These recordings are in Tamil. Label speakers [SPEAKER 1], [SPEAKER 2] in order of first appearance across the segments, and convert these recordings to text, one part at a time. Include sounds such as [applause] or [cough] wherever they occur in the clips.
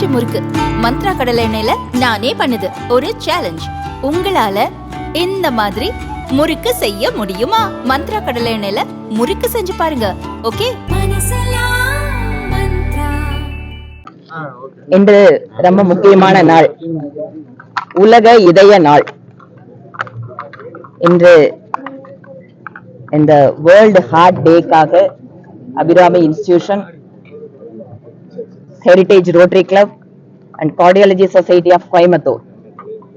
[SPEAKER 1] பஞ்சு முறுக்கு. மந்த்ரா கடலை எண்ணெயில நானே பண்ணுது. ஒரு சேலஞ்ச் உங்களால இந்த மாதிரி முறுக்கு செய்ய முடியுமா? மந்த்ரா கடலை எண்ணெயில முறுக்கு செஞ்சு பாருங்க. ஓகே?
[SPEAKER 2] இன்று ரொம்ப முக்கியமான நாள். உலக இதய நாள். இன்று இந்த world heart டேக்காக Abirami institution heritage rotary club and cardiology society of Coimbatore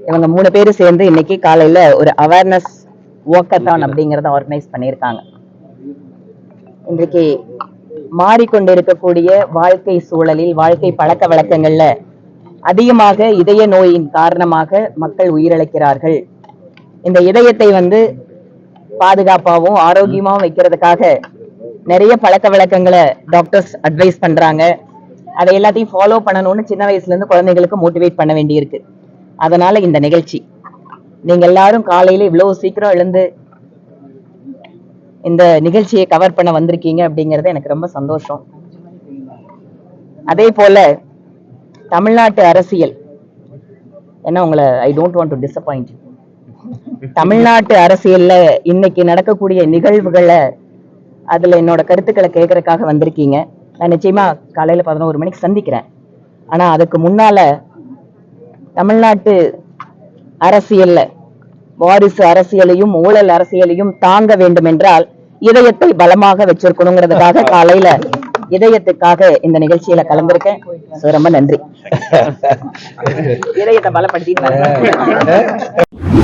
[SPEAKER 2] இவங்க மூணு பேரும் சேர்ந்து இன்னைக்கு காலையில ஒரு அவேர்னஸ் வாக்கத்தான் அப்படிங்கறத ஆர்கனைஸ் பண்ணியிருக்காங்க. இன்றைக்கு மாறிக்கொண்டிருக்கக்கூடிய வாழ்க்கை சூழலில் வாழ்க்கை பழக்க வழக்கங்கள்ல அதிகமாக இதய நோயின் காரணமாக மக்கள் உயிரிழக்கிறார்கள். இந்த இதயத்தை வந்து பாதுகாப்பாகவும் ஆரோக்கியமாகவும் வைக்கிறதுக்காக நிறைய பழக்க வழக்கங்களை டாக்டர்ஸ் அட்வைஸ் பண்றாங்க. அதை எல்லாத்தையும் ஃபாலோ பண்ணணும்னு சின்ன வயசுல இருந்து குழந்தைகளுக்கு மோட்டிவேட் பண்ண வேண்டியிருக்கு. அதனால இந்த நிகழ்ச்சி. நீங்க எல்லாரும் காலையில இவ்வளவு சீக்கிரம் எழுந்து இந்த நிகழ்ச்சியை கவர் பண்ண வந்திருக்கீங்க அப்படிங்கறது எனக்கு ரொம்ப சந்தோஷம். அதே போல தமிழ்நாட்டு அரசியல். ஏன்னா உங்களை I don't want to disappoint தமிழ்நாட்டு அரசியல்ல இன்னைக்கு நடக்கக்கூடிய நிகழ்வுகளை அதுல என்னோட கருத்துக்களை கேட்கறதுக்காக வந்திருக்கீங்க. நான் நிச்சயமா காலையில பதினோரு மணிக்கு சந்திக்கிறேன். ஆனா அதுக்கு முன்னால தமிழ்நாட்டு அரசியல்ல வாரிசு அரசியலையும் ஊழல் அரசியலையும் தாங்க வேண்டும் என்றால் இதயத்தை பலமாக வச்சிருக்கணுங்கிறதுக்காக [laughs] காலையில இதயத்துக்காக இந்த நிகழ்ச்சியில கலந்திருக்கேன். ரொம்ப நன்றி. [laughs] இதயத்தை பலப்படுத்திட்டு வரேன்.